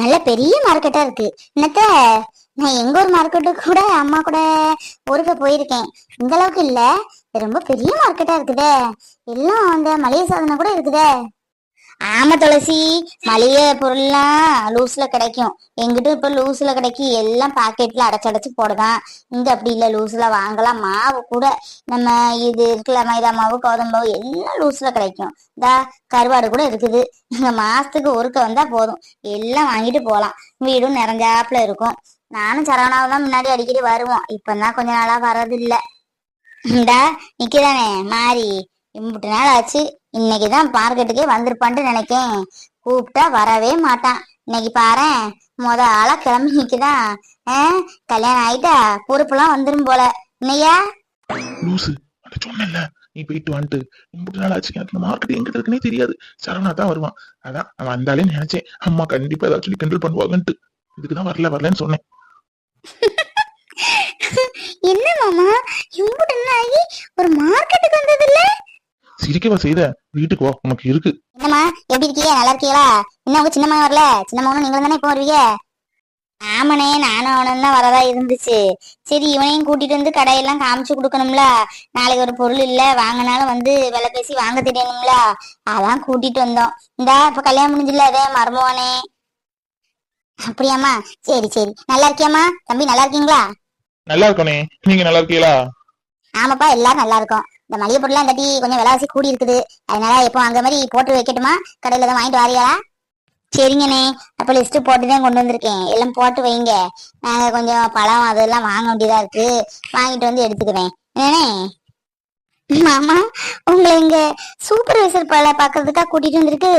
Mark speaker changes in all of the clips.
Speaker 1: நல்ல பெரிய மார்க்கெட்டா இருக்கு என்னத்த நான் எங்க ஒரு மார்க்கெட்டு கூட அம்மா கூட ஒருக்க போயிருக்கேன் இந்த அளவுக்கு இல்ல ரொம்ப பெரிய மார்க்கெட்டா இருக்குதே எல்லாம் அந்த மளிகை சாதனம் கூட இருக்குதே ஆமா துளசி மளிகை பொருள்லாம் லூஸ்ல கிடைக்கும் எங்கிட்ட இப்ப லூஸ்ல கிடைக்கும் எல்லாம் பாக்கெட்ல அடைச்சடைச்சு போடுதான் இங்க அப்படி இல்ல லூஸ்ல வாங்கலாம் மாவு கூட நம்ம இது இருக்குல்ல மைதா மாவு கோதுமை மாவு எல்லாம் லூஸ்ல கிடைக்கும் இந்த கருவாடு கூட இருக்குது இங்க மாசத்துக்கு ஒருக்க வந்தா போதும் எல்லாம் வாங்கிட்டு போலாம் வீடும் நிறைஞ்சாப்புல இருக்கும் நானும் சரவணாவும் தான் முன்னாடி அடிக்கடி வருவோம் இப்பதான் கொஞ்ச நாளா வர்றது இல்ல இந்த நிக்கதானே மாறி இம்பிட்டு நாள் ஆச்சு இன்னைக்குதான் பார்க்கெட்டுக்கே வந்திருப்பான்ட்டு நினைக்கேன் கூப்பிட்டா வரவே மாட்டான் இன்னைக்கு பாரு முத ஆளா கிளம்பி நிக்குதான் கல்யாணம் ஆயிட்டா பொறுப்பு எல்லாம் வந்துரும் போல இன்னையா
Speaker 2: லூசு சொன்னல நீ போயிட்டு வந்துட்டு இப்படி நாள் ஆச்சு எனக்கு மார்க்கெட் எங்கிட்ட இருக்குன்னே தெரியாது சரவணா தான் வருவான் அதான் அவன் வந்தாலே நினைச்சேன் அம்மா கண்டிப்பா ஏதாச்சும் சொல்லி கண்ட்ரோல் பண்ணுவாங்கன்ட்டு இதுக்குதான் வரல வரலன்னு சொன்னேன்
Speaker 1: என்ன மாமா என்ன ஆகி ஒரு மார்க்கெட்டுக்கு வந்தது இல்லை
Speaker 2: சிரிக்கவா செய்த வீட்டுக்கு வா உனக்கு இருக்கு
Speaker 1: என்னம்மா எப்படி இருக்கீங்க நல்லா இருக்கீங்களா என்ன உங்க சின்னம்மா வரல மகனும் நீங்களும் தானே இப்ப வருவீங்க ஆமனே நானும் அவனும் தான் வரதா இருந்துச்சு சரி இவனையும் கூட்டிட்டு வந்து கடையெல்லாம் காமிச்சு கொடுக்கணும்ல நாளைக்கு ஒரு பொருள் இல்ல வாங்கினாலும் வந்து விலை பேசி வாங்க தெரியணும்ல அதான் கூட்டிட்டு வந்தோம் இந்த இப்ப கல்யாணம் முடிஞ்சில்ல அதே மருமவானே அப்படியாம்மா சரி சரி நல்லா இருக்கியாமா தம்பி நல்லா இருக்கீங்களா
Speaker 2: நல்லா இருக்கோனே நீங்க நல்லா இருக்கீங்களா
Speaker 1: ஆமாப்பா எல்லாரும் நல்லா இருக்கோம் இந்த மளிகை பொருள்லாம் தட்டி கொஞ்சம் விலாசி கூடி இருக்குது அதனால எப்போ அங்க மாதிரி போட்டு வைக்கட்டுமா கடையில தான் வாங்கிட்டு வாரியா சரிங்கண்ணே அப்போ லிஸ்ட் போட்டு தான் கொண்டு வந்திருக்கேன் எல்லாம் போட்டு வைங்க நாங்க கொஞ்சம் பழம் அதெல்லாம் வாங்க வேண்டியதா இருக்கு வாங்கிட்டு வந்து எடுத்துக்குவேன் மாமா உங்களை இங்க சூப்பர்வைசர் பல பாக்குறதுக்கா கூட்டிட்டு வந்திருக்கு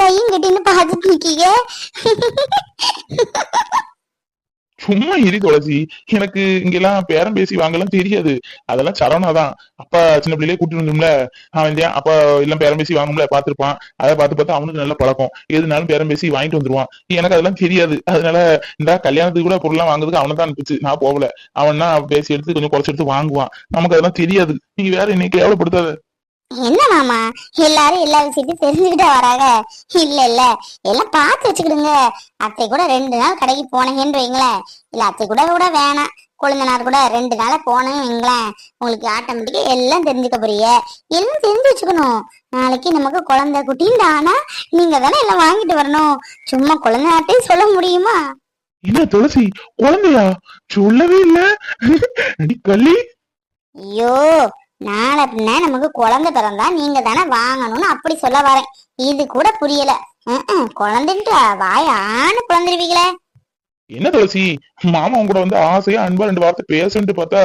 Speaker 1: கையும் கட்டின்னு பாத்துட்டு நிக்கீங்க
Speaker 2: சும்மா இரு துளசி எனக்கு இங்கெல்லாம் பேரம் பேசி வாங்கலாம் தெரியாது அதெல்லாம் சரவணா தான் அப்பா சின்ன பிள்ளையிலே கூட்டிட்டு வந்தோம்ல அவன் அப்பா எல்லாம் பேரம் பேசி வாங்கும்ல பாத்துருப்பான் அதை பார்த்து பார்த்து அவனுக்கு நல்ல பழக்கம் எதுனாலும் பேரம் பேசி வாங்கிட்டு வந்துருவான் எனக்கு அதெல்லாம் தெரியாது அதனால இந்த கல்யாணத்துக்கு கூட பொருள்லாம் வாங்குறதுக்கு அவனை தான் அனுப்பிச்சு நான் போகல அவன் தான் பேசி எடுத்து கொஞ்சம் குறைச்சி எடுத்து வாங்குவான் நமக்கு அதெல்லாம் தெரியாது நீங்க வேற இன்னைக்கு எவ்வளவு படுத்தாத
Speaker 1: என்ன மாமா எல்லாரும் எல்லா விஷயத்தையும் தெரிஞ்சுக்கிட்டே வராங்க இல்ல இல்ல எல்லாம் பார்த்து வச்சுக்கிடுங்க அத்தை கூட ரெண்டு நாள் கடைக்கு போனேன்னு வைங்களேன் இல்ல அத்தை கூட கூட வேணாம் நாள் கூட ரெண்டு நாளா போனேன்னு வைங்களேன் உங்களுக்கு ஆட்டோமேட்டிக்கா எல்லாம் தெரிஞ்சுக்க போறீங்க எல்லாம் தெரிஞ்சு வச்சுக்கணும் நாளைக்கு நமக்கு குழந்தை குட்டின்னு ஆனா நீங்க தானே எல்லாம் வாங்கிட்டு வரணும் சும்மா நாட்டையும் சொல்ல முடியுமா
Speaker 2: என்ன துளசி குழந்தையா சொல்லவே இல்ல
Speaker 1: ஐயோ நாளை பின்ன நமக்கு குழந்தை பிறந்தா நீங்க தானே வாங்கணும்னு அப்படி சொல்ல வரேன் இது கூட புரியல குழந்தைன்ற வாய ஆணு பிறந்துருவீங்களே
Speaker 2: என்ன துளசி மாமா உங்க வந்து ஆசையா அன்பா ரெண்டு வார்த்தை பேசுன்ட்டு பார்த்தா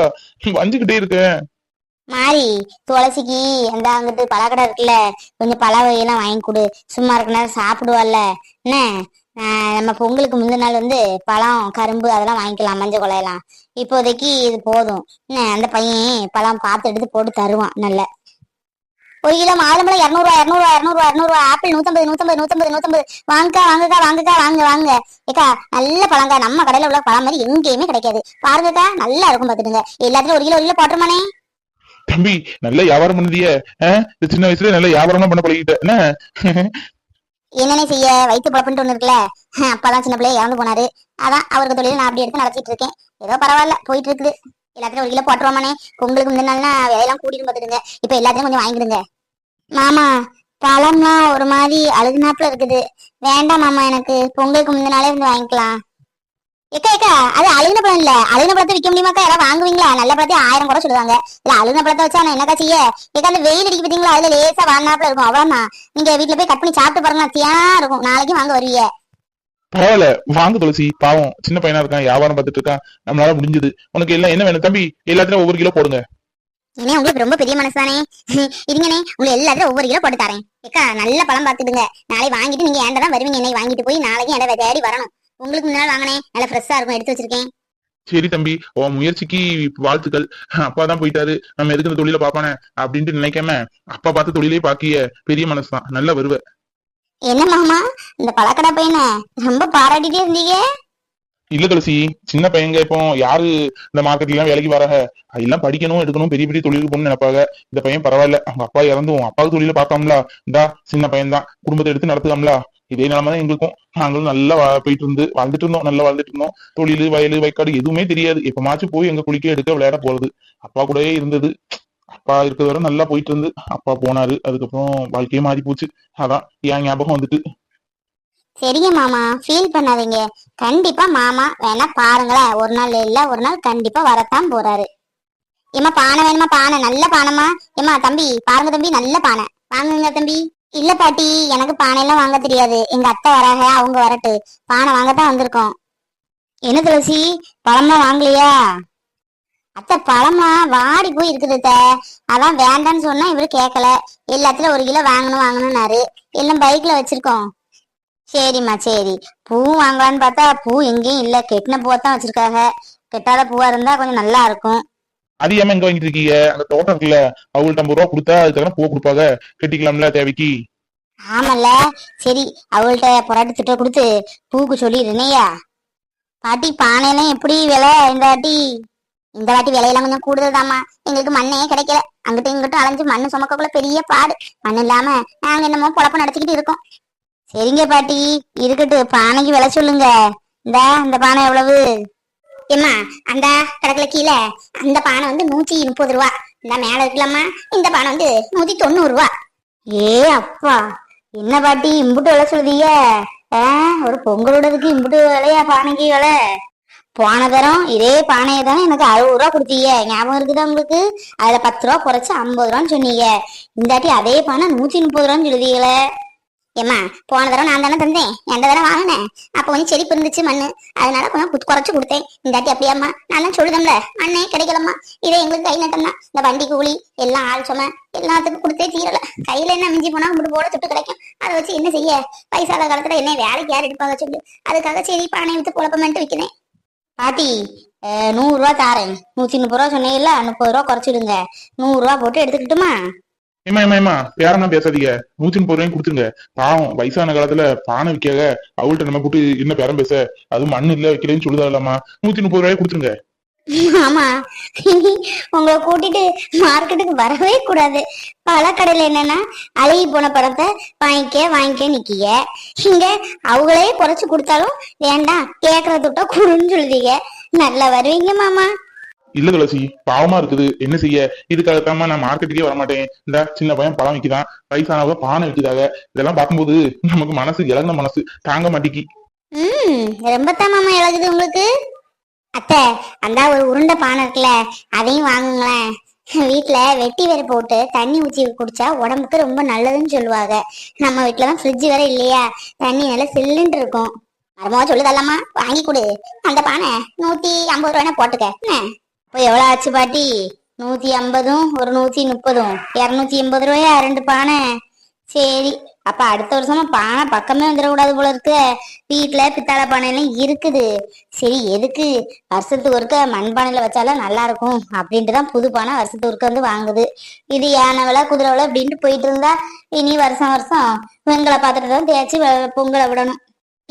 Speaker 2: வஞ்சுக்கிட்டே இருக்கேன்
Speaker 1: மாறி துளசிக்கு அந்த அங்கிட்டு பழக்கடை இருக்குல்ல கொஞ்சம் பழ வகையெல்லாம் வாங்கி கொடு சும்மா இருக்குன்னா சாப்பிடுவாள்ல என்ன நம்ம பொங்கலுக்கு முந்தின நாள் வந்து பழம் கரும்பு அதெல்லாம் வாங்கிக்கலாம் மஞ்சள் குலையெல்லாம் இப்போதைக்கு இது போதும் அந்த பையன் பழம் பார்த்து எடுத்து போட்டு தருவான் நல்ல ஒரு கிலோ மாதுளம்பழம் இரநூறுவா இரநூறுவா இரநூறுவா இரநூறுவா ஆப்பிள் நூத்தம்பது நூத்தம்பது நூத்தம்பது நூத்தம்பது வாங்கக்கா வாங்கக்கா வாங்கக்கா வாங்க வாங்க ஏக்கா நல்ல பழங்கா நம்ம கடையில உள்ள பழம் மாதிரி எங்கேயுமே கிடைக்காது பாருங்கக்கா நல்லா இருக்கும் பாத்துட்டுங்க எல்லாத்துலயும் ஒரு கிலோ ஒரு கிலோ போட்டுருமானே
Speaker 2: தம்பி நல்ல வியாபாரம் பண்ணுதிய சின்ன வயசுல நல்ல வியாபாரம் பண்ண பழகிட்ட என்ன
Speaker 1: என்னென்ன செய்ய வயிற்று பழப்புன்ட்டு ஒன்று இருக்குல்ல அப்பதான் சின்ன பிள்ளைய இறந்து போனாரு அதான் அவருக்கு தொழில் நான் அப்படி எடுத்து நடத்திட்டு இருக்கேன் ஏதோ பரவாயில்ல போயிட்டு இருக்குது எல்லாத்தையும் ஒரு கிலோ போட்டுருவாமானே பொங்கலுக்கு முந்தினால்னா விலையெல்லாம் கூட்டிட்டு பார்த்துடுங்க இப்போ எல்லாத்தையும் கொஞ்சம் வாங்கிடுங்க மாமா பழம்லாம் ஒரு மாதிரி அழுகுனாப்புல இருக்குது வேண்டாம் மாமா எனக்கு பொங்கலுக்கு முந்தினாலே வந்து வாங்கிக்கலாம் ஏக்கா ஏக்கா அது அழுகின பழம் இல்ல அழுகின பழத்தை விற்க முடியுமாக்கா யாராவது வாங்குவீங்களா நல்ல பழத்தை ஆயிரம் கூட சொல்லுவாங்க இல்ல அழுகின பழத்தை வச்சா என்னக்கா செய்ய ஏக்கா அந்த வெயில் அடிக்க பார்த்தீங்களா அதுல லேசா வாங்கினாப்ல இருக்கும் அவ்வளவுதான் நீங்க வீட்டுல போய் கட் பண்ணி சாப்பிட்டு பாருங்க தியானா இருக்கும் நாளைக்கு வாங்க வருவீங்க
Speaker 2: பரவாயில்ல வாங்க துளசி பாவம் சின்ன பையனா இருக்கான் வியாபாரம் பார்த்துட்டு இருக்கான் நம்மளால முடிஞ்சது உனக்கு எல்லாம் என்ன வேணும் தம்பி எல்லாத்துலயும் ஒவ்வொரு கிலோ போடுங்க
Speaker 1: ஏன்னா உங்களுக்கு ரொம்ப பெரிய மனசுதானே இருங்கண்ணே உங்களை எல்லாத்தையும் ஒவ்வொரு கிலோ போட்டு தரேன் ஏக்கா நல்ல பழம் பார்த்துடுங்க நாளை வாங்கிட்டு நீங்க ஏண்டதான் வருவீங்க என்னை வாங்கிட்டு போய் நாளைக்கு என்ன தேடி வரணும் உங்களுக்கு வாங்கினேன் நல்ல ஃப்ரெஷ்ஷா இருக்கும் எடுத்து வச்சிருக்கேன்
Speaker 2: சரி தம்பி உன் முயற்சிக்கு வாழ்த்துக்கள் அப்பா தான் போயிட்டாரு நம்ம எதுக்கு இந்த தொழில பாப்பானே அப்படின்ட்டு நினைக்காம அப்பா பார்த்து தொழிலே பாக்கிய பெரிய மனசுதான் நல்லா வருவ
Speaker 1: என்ன மாமா இந்த பழக்கடை பையனை ரொம்ப பாராட்டிட்டே இருந்தீங்க
Speaker 2: இல்ல துளசி சின்ன பையங்க இப்போ யாரு இந்த மார்க்கெட்ல எல்லாம் வேலைக்கு வராங்க எல்லாம் படிக்கணும் எடுக்கணும் பெரிய பெரிய தொழிலுக்கு போகணும்னு நினைப்பாங்க இந்த பையன் பரவாயில்ல அவங்க அப்பா இறந்துவோம் அப்பாவுக்கு தொழில பார்க்காமலா இந்தா சின்ன பையன் தான் குடும்பத்தை எடுத்து நடத்துக்காமலா இதே நிலைமை தான் எங்களுக்கும் நாங்களும் நல்லா போயிட்டு இருந்து வாழ்ந்துட்டு இருந்தோம் நல்லா வாழ்ந்துட்டு இருந்தோம் தொழில் வயல் வைக்காடு எதுவுமே தெரியாது எப்பமாச்சும் போய் எங்க குளிக்க எடுக்க விளையாட போறது அப்பா கூட இருந்தது அப்பா இருக்கிற வரை நல்லா போயிட்டு இருந்து அப்பா போனாரு அதுக்கப்புறம் வாழ்க்கையே மாறி போச்சு அதான் ஏன் ஞாபகம் வந்துட்டு
Speaker 1: சரிங்க மாமா ஃபீல் பண்ணாதீங்க கண்டிப்பா மாமா வேணா பாருங்களேன் ஒரு நாள் இல்ல ஒரு நாள் கண்டிப்பா வரத்தான் போறாரு ஏமா பானை வேணுமா பானை நல்ல பானைமா ஏமா தம்பி பாருங்க தம்பி நல்ல பானை வாங்குங்க தம்பி இல்ல பாட்டி எனக்கு எல்லாம் வாங்க தெரியாது எங்க அத்தை வராங்க அவங்க வரட்டு பானை வாங்கத்தான் வந்திருக்கோம் என்ன துளசி பழமா வாங்கலையா அத்தை பழமா வாடி போய் இருக்குது அத்த அதான் வேண்டான்னு சொன்னா இவரு கேட்கல எல்லாத்துல ஒரு கிலோ வாங்கணும் வாங்கணும்னாரு எல்லாம் பைக்ல வச்சிருக்கோம் சரிம்மா சரி பூ வாங்கலான்னு பார்த்தா பூ எங்கேயும் இல்லை கெட்டின பூவை தான் வச்சிருக்காங்க கெட்டாத பூவா இருந்தா கொஞ்சம் நல்லா இருக்கும்
Speaker 2: அதிகமா எங்க வாங்கிட்டு இருக்கீங்க அந்த தோட்டம் இருக்குல்ல அவங்கள்ட்ட ஐம்பது ரூபா கொடுத்தா அதுக்கப்புறம் பூ கொடுப்பாங்க கட்டிக்கலாம்ல தேவைக்கு
Speaker 1: ஆமல்ல சரி அவள்கிட்ட பொராட்டி திட்ட கொடுத்து பூக்கு சொல்லிடுனேயா பாட்டி பானைலாம் எப்படி விலை இந்த வாட்டி இந்த வாட்டி விலையெல்லாம் கொஞ்சம் கூடுதல் தாமா எங்களுக்கு மண்ணே கிடைக்கல அங்கிட்ட இங்கிட்டும் அலைஞ்சு மண் சுமக்கக்குள்ள பெரிய பாடு மண் இல்லாம நாங்க என்னமோ பொழப்ப நடத்திக்கிட்டு இருக்கோம் சரிங்க பாட்டி இருக்கட்டு பானைக்கு விலை சொல்லுங்க இந்த இந்த பானை எவ்வளவு ஏம்மா அந்த கடக்குல கீழே அந்த பானை வந்து நூத்தி முப்பது ரூபா இந்த மேல இருக்கலாமா இந்த பானை வந்து நூத்தி தொண்ணூறு ரூபா ஏ அப்பா என்ன பாட்டி இம்புட்டு விலை சொல்லுதீங்க ஒரு பொங்கல் விடதுக்கு இம்புட்டு விலையா பானைக்கு விலை போன தரம் இதே பானையை தானே எனக்கு அறுபது ரூபா கொடுத்தீங்க ஞாபகம் இருக்குதா உங்களுக்கு அதுல பத்து ரூபா குறைச்சு ஐம்பது ரூபான்னு சொன்னீங்க இந்தாட்டி அதே பானை நூத்தி முப்பது ரூபான்னு சொல்லுதீங்களே ஏமா போன தடவை நான் தானே தந்தேன் எந்த தடவை வாங்கினேன் அப்போ வந்து செழிப்பு இருந்துச்சு மண்ணு அதனால கொஞ்சம் குறைச்சு கொடுத்தேன் இந்தாட்டி அப்படியாம்மா நான் தான் சொல்லுதம்ல அண்ணே கிடைக்கலம்மா இதே எங்களுக்கு கை நட்டம்னா இந்த வண்டி கூலி எல்லாம் ஆள் சொம எல்லாத்துக்கும் கொடுத்தே தீரல கையில என்ன மிஞ்சி போனா உங்களுக்கு போட சுட்டு கிடைக்கும் அதை வச்சு என்ன செய்ய பைசால காலத்துல என்ன வேலைக்கு யார் எடுப்பாங்க சொல்லு அதுக்காக செடி பானை வித்து குழப்பமேட்டு வைக்கிறேன் பாட்டி நூறுரூவா தாரேன் நூற்றி முப்பது ரூபா சொன்னீங்கல்ல முப்பது ரூபா குறைச்சிடுங்க நூறுரூவா போட்டு எடுத்துக்கிட்டுமா
Speaker 2: ஏமா ஏமா ஏமா பேரம்லாம் பேசாதீங்க நூத்தி முப்பது ரூபாயும் கொடுத்துருங்க பாவம் வயசான காலத்துல பானை விற்காக அவள்கிட்ட நம்ம கூட்டி என்ன பேரம் பேச அது மண் இல்ல வைக்கலன்னு சொல்லுதாலாமா நூத்தி முப்பது ரூபாய் கொடுத்துருங்க
Speaker 1: ஆமா உங்களை கூட்டிட்டு மார்க்கெட்டுக்கு வரவே கூடாது பழக்கடையில என்னன்னா அழகி போன படத்தை வாங்கிக்க வாங்கிக்க நிக்கிய இங்க அவங்களே குறைச்சு கொடுத்தாலும் வேண்டாம் கேக்குற விட்டா குடுன்னு சொல்லுதீங்க நல்லா வருவீங்க மாமா
Speaker 2: இல்ல துளசி பாவமா இருக்குது என்ன செய்ய இதுக்காகத்தாம நான் மார்க்கெட்டுக்கே வரமாட்டேன் இந்த சின்ன பையன் பழம் வைக்கிறான் வயசானவங்க பானை விற்கிறாங்க இதெல்லாம் பார்க்கும்போது நமக்கு மனசு இழந்த மனசு தாங்க மாட்டேங்கி
Speaker 1: ம் ரொம்ப தாமாமா இழகுது உங்களுக்கு அத்த அந்த ஒரு உருண்டை பானை இருக்குல்ல அதையும் வாங்குங்களேன் வீட்டுல வெட்டி வேற போட்டு தண்ணி ஊச்சி குடிச்சா உடம்புக்கு ரொம்ப நல்லதுன்னு சொல்லுவாங்க நம்ம வீட்டுல ஃப்ரிட்ஜ் வேற இல்லையா தண்ணி நல்ல சில்லுன்னு இருக்கும் மரமாவா சொல்லுதல்லாமா வாங்கி கொடு அந்த பானை நூத்தி ஐம்பது ரூபாய் போட்டுக்க என்ன இப்போ எவ்வளோ ஆச்சு பாட்டி நூற்றி ஐம்பதும் ஒரு நூற்றி முப்பதும் இரநூத்தி எண்பது ரூபாயா ரெண்டு பானை சரி அப்போ அடுத்த வருஷமா பானை பக்கமே வந்துடக்கூடாது போல இருக்க வீட்டில் பித்தாளை பானைலாம் இருக்குது சரி எதுக்கு வருஷத்துக்கு ஒருக்க மண்பானையில் வச்சாலும் நல்லா இருக்கும் அப்படின்ட்டு தான் புது பானை வருஷத்துக்கு ஒருக்க வந்து வாங்குது இது யானவளை குதிரவளை அப்படின்ட்டு போயிட்டு இருந்தா இனி வருஷம் வருஷம் பெண்களை பார்த்துட்டு தான் தேய்ச்சி பொங்கலை விடணும்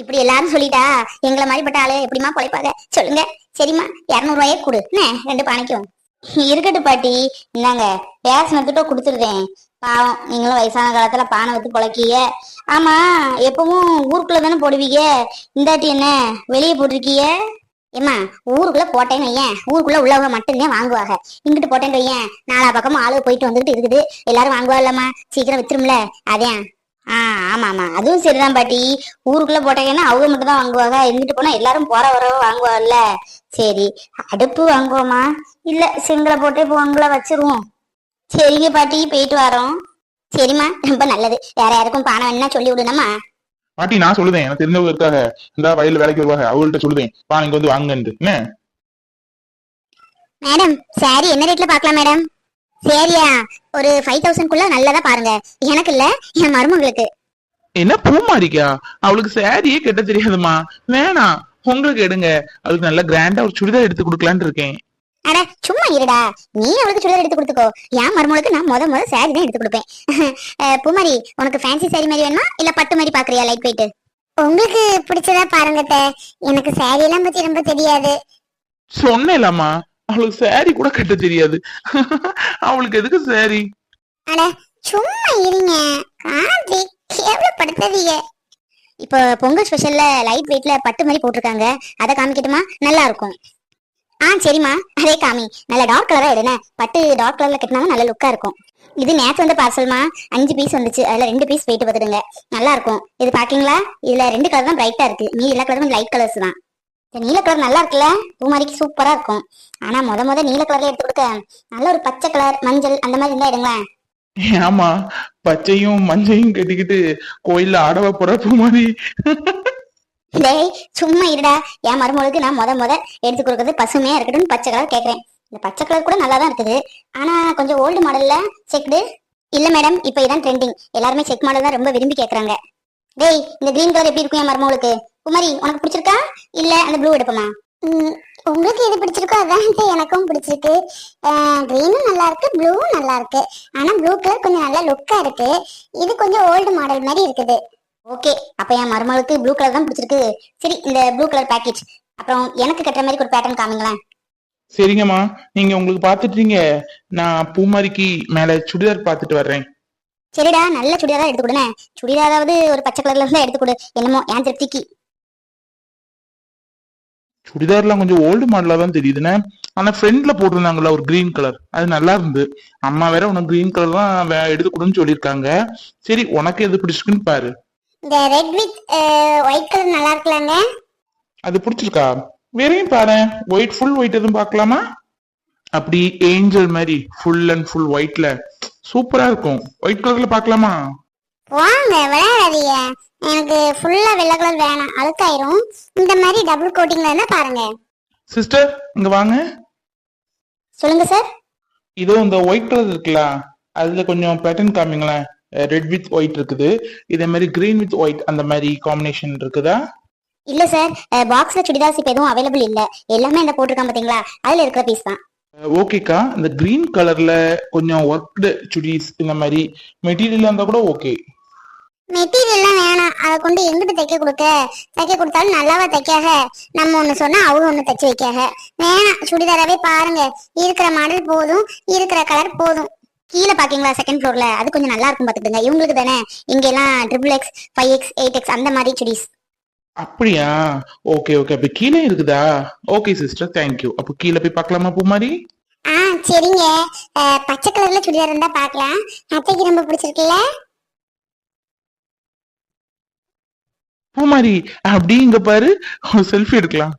Speaker 1: இப்படி எல்லாரும் சொல்லிட்டா எங்களை மாதிரி பட்ட ஆளு எப்படிமா பொழைப்பாக சொல்லுங்க சரிம்மா இரநூறுவாயே கொடு என்ன ரெண்டு பானைக்கும் இருக்கட்டு பாட்டி இந்தாங்க ரேஷனத்துட்டோ கொடுத்துருக்கேன் பாவம் நீங்களும் வயசான காலத்துல பானை வச்சு பொழைக்கீங்க ஆமா எப்பவும் ஊருக்குள்ள தானே போடுவீங்க இந்தாட்டி என்ன வெளியே போட்டிருக்கீங்க ஏமா ஊருக்குள்ள போட்டேன்னு ஏன் ஊருக்குள்ள உள்ளவங்க மட்டும்தான் வாங்குவாங்க இங்கிட்டு போட்டேன்னு ஏன் நாலா பக்கமும் ஆளு போயிட்டு வந்துகிட்டு இருக்குது எல்லாரும் வாங்குவா இல்லம்மா சீக்கிரம் வித்துரும்ல அதே ஆஹ் ஆமா ஆமா அதுவும் சரிதான் பாட்டி ஊருக்குள்ள போட்டாங்கன்னா அவங்க மட்டும் தான் வாங்குவாங்க இருந்துட்டு போனா எல்லாரும் போற வரவ வாங்குவாள்ல சரி அடுப்பு வாங்குவோமா இல்ல செங்கலை போட்டு பொங்கலை வச்சிருவோம் சரிங்க பாட்டி போயிட்டு வரோம் சரிம்மா ரொம்ப நல்லது வேற யாருக்கும் பானை வேணும்னா சொல்லி விடுனமா
Speaker 2: பாட்டி நான் சொல்லுதேன் எனக்கு தெரிஞ்சவங்க இருக்காங்க இந்த வயல் வேலைக்கு வருவாங்க அவங்கள்ட்ட சொல்லுதேன் பானைக்கு வந்து வாங்கன்னு
Speaker 1: மேடம் சாரி என்ன ரேட்ல பாக்கலாம் மேடம் சரியா ஒரு ஃபைவ் தௌசண்ட் குள்ள நல்லதா பாருங்க எனக்கு இல்ல என் மருமகளுக்கு
Speaker 2: என்ன பூமாரிக்கா அவளுக்கு சாரியே கெட்ட தெரியாதுமா வேணாம் உங்களுக்கு எடுங்க அவளுக்கு நல்ல கிராண்டா ஒரு சுடிதார் எடுத்து கொடுக்கலான்னு இருக்கேன்
Speaker 1: அட சும்மா இருடா நீ அவளுக்கு சுடிதார் எடுத்து கொடுத்துக்கோ என் மருமகளுக்கு நான் முத முத சாரி தான் எடுத்து கொடுப்பேன் பூமாரி உனக்கு ஃபேன்சி சாரி மாதிரி வேணுமா இல்ல பட்டு மாதிரி பாக்குறியா லைட் வெயிட் உங்களுக்கு பிடிச்சதா பாருங்கட்ட எனக்கு சாரி எல்லாம் பத்தி ரொம்ப தெரியாது
Speaker 2: சொன்னேலாமா அவளுக்கு சாரி கூட கட்ட தெரியாது அவளுக்கு எதுக்கு சாரி
Speaker 1: அட சும்மா இருங்க காந்தி கேவலப்படுத்தாதீங்க இப்போ பொங்கல் ஸ்பெஷல்ல லைட் வெயிட்ல பட்டு மாதிரி போட்டிருக்காங்க அதை காமிக்கட்டுமா நல்லா இருக்கும் ஆ சரிம்மா அதே காமி நல்ல டார்க் கலரா எடுன பட்டு டார்க் கலர்ல கட்டினாலும் நல்ல லுக்கா இருக்கும் இது நேற்று வந்த பார்சல்மா அஞ்சு பீஸ் வந்துச்சு அதில் ரெண்டு பீஸ் வெயிட் பார்த்துடுங்க நல்லா இருக்கும் இது பாக்கீங்களா இதுல ரெண்டு கலர் தான் பிரைட்டா இருக்கு நீ எல்லா கலரும் லைட் கலர்ஸ் தான் இந்த நீல கலர் நல்லா இருக்குல்ல பூ சூப்பரா இருக்கும் ஆனா முத முத நீல கலர்ல எடுத்து கொடுக்க நல்ல ஒரு பச்சை கலர் மஞ்சள் அந்த மாதிரி இருந்தா எடுங்களேன்
Speaker 2: ஆமா பச்சையும் மஞ்சையும் கட்டிக்கிட்டு கோயில்ல ஆடவ போற பூ மாதிரி
Speaker 1: டேய் சும்மா இருடா என் மருமகளுக்கு நான் முத முத எடுத்து கொடுக்கறது பசுமையா இருக்கட்டும்னு பச்சை கலர் கேக்குறேன் இந்த பச்சை கலர் கூட நல்லா தான் இருக்குது ஆனா கொஞ்சம் ஓல்டு மாடல்ல செக்டு இல்ல மேடம் இப்போ இதான் ட்ரெண்டிங் எல்லாருமே செக் மாடல் தான் ரொம்ப விரும்பி கேக்குறாங்க டேய் இந்த கிரீன் கலர் எப்படி இருக்கும் என் மருமகளுக்கு குமரி உனக்கு பிடிச்சிருக்கா இல்ல அந்த ப்ளூ எடுப்போமா உங்களுக்கு எது பிடிச்சிருக்கோ அதான் எனக்கும் பிடிச்சிருக்கு க்ரீனும் நல்லா இருக்கு ப்ளூவும் நல்லா இருக்கு ஆனா ப்ளூ கலர் கொஞ்சம் நல்லா லுக்கா இருக்கு இது கொஞ்சம் ஓல்டு மாடல் மாதிரி இருக்குது ஓகே அப்ப என் மருமகளுக்கு ப்ளூ கலர் தான் பிடிச்சிருக்கு சரி இந்த ப்ளூ கலர் பேக்கெட் அப்புறம் எனக்கு கட்டுற மாதிரி ஒரு பேட்டர்ன் காமிங்களேன்
Speaker 2: சரிங்கம்மா நீங்க உங்களுக்கு பாத்துட்டீங்க நான் பூமாரிக்கு மேல சுடிதார் பாத்துட்டு வர்றேன்
Speaker 1: சரிடா நல்ல சுடிதாரா எடுத்துக்கொடுனே சுடிதாராவது ஒரு பச்சை கலர்ல இருந்தா எடுத்துக்கொடு என்னமோ என் திருப்திக்கு
Speaker 2: சுடிதார்லாம் கொஞ்சம் ஓல்டு மாடலாக தான் தெரியுதுன்னு ஆனா ஃப்ரெண்ட்ல போட்டிருந்தாங்கல்ல ஒரு கிரீன் கலர் அது நல்லா இருந்து அம்மா வேற உனக்கு கிரீன் கலர் தான் எடுத்து கொடுன்னு சொல்லியிருக்காங்க சரி உனக்கு எது பிடிச்சிருக்குன்னு பாரு
Speaker 1: இந்த ரெட் வித் ஒயிட் கலர் நல்லா இருக்கலாங்க
Speaker 2: அது பிடிச்சிருக்கா வேறையும் பாரு ஒயிட் ஃபுல் ஒயிட் எதுவும் பார்க்கலாமா அப்படி ஏஞ்சல் மாதிரி ஃபுல் அண்ட் ஃபுல் ஒயிட்ல சூப்பரா இருக்கும் ஒயிட் கலர்ல பார்க்கலாமா
Speaker 1: வாங்க விளையாடாதீங்க எனக்கு ஃபுல்லா வெள்ளை கலர் வேணாம் அழுக்காயிரும் இந்த மாதிரி டபுள் கோட்டிங்ல இருந்தா பாருங்க
Speaker 2: சிஸ்டர் இங்க வாங்க சொல்லுங்க சார் இதோ இந்த ஒயிட் கலர் இருக்குல்ல அதுல கொஞ்சம் பேட்டர்ன் காமிங்களேன் ரெட் வித் ஒயிட் இருக்குது இதே மாதிரி கிரீன் வித் ஒயிட் அந்த மாதிரி காம்பினேஷன் இருக்குதா
Speaker 1: இல்ல சார் பாக்ஸ்ல சுடிதார்ஸ் இப்ப எதுவும் அவைலபிள் இல்ல எல்லாமே இந்த போட்டிருக்கான் பாத்தீங்களா அதுல இருக்கிற பீஸ் தான்
Speaker 2: ஓகேக்கா இந்த கிரீன் கலர்ல கொஞ்சம் ஒர்க்டு சுடிஸ் இந்த மாதிரி மெட்டீரியல் இருந்தா கூட ஓகே
Speaker 1: மெட்டீரியல்லாம் வேணாம் அதை கொண்டு எங்கிட்டு தைக்க கொடுக்க தைக்க கொடுத்தாலும் நல்லாவா தைக்காக நம்ம ஒன்று சொன்னா அவங்க ஒன்று தைச்சு வைக்காக வேணாம் சுடிதாராவே பாருங்க இருக்கிற மாடல் போதும் இருக்கிற கலர் போதும் கீழே பாக்கீங்களா செகண்ட் ஃப்ளோர்ல அது கொஞ்சம் நல்லா இருக்கும் பாத்துக்கோங்க இவங்களுக்கு தானே இங்கெல்லாம் triple X five X eight X அந்த மாதிரி சுடிஸ்
Speaker 2: அப்படியா ஓகே ஓகே அப்ப கீழே இருக்குதா ஓகே சிஸ்டர் தேங்க்யூ அப்போ கீழே போய் பார்க்கலாமா பூமாரி
Speaker 1: ஆ சரிங்க பச்சை கலர்ல சுடிதார் இருந்தா பாக்கலாம் அத்தைக்கு ரொம்ப பிடிச்சிருக்குல்ல
Speaker 2: பூமாரி அப்படிங்க இங்க பாரு செல்ஃபி எடுக்கலாம்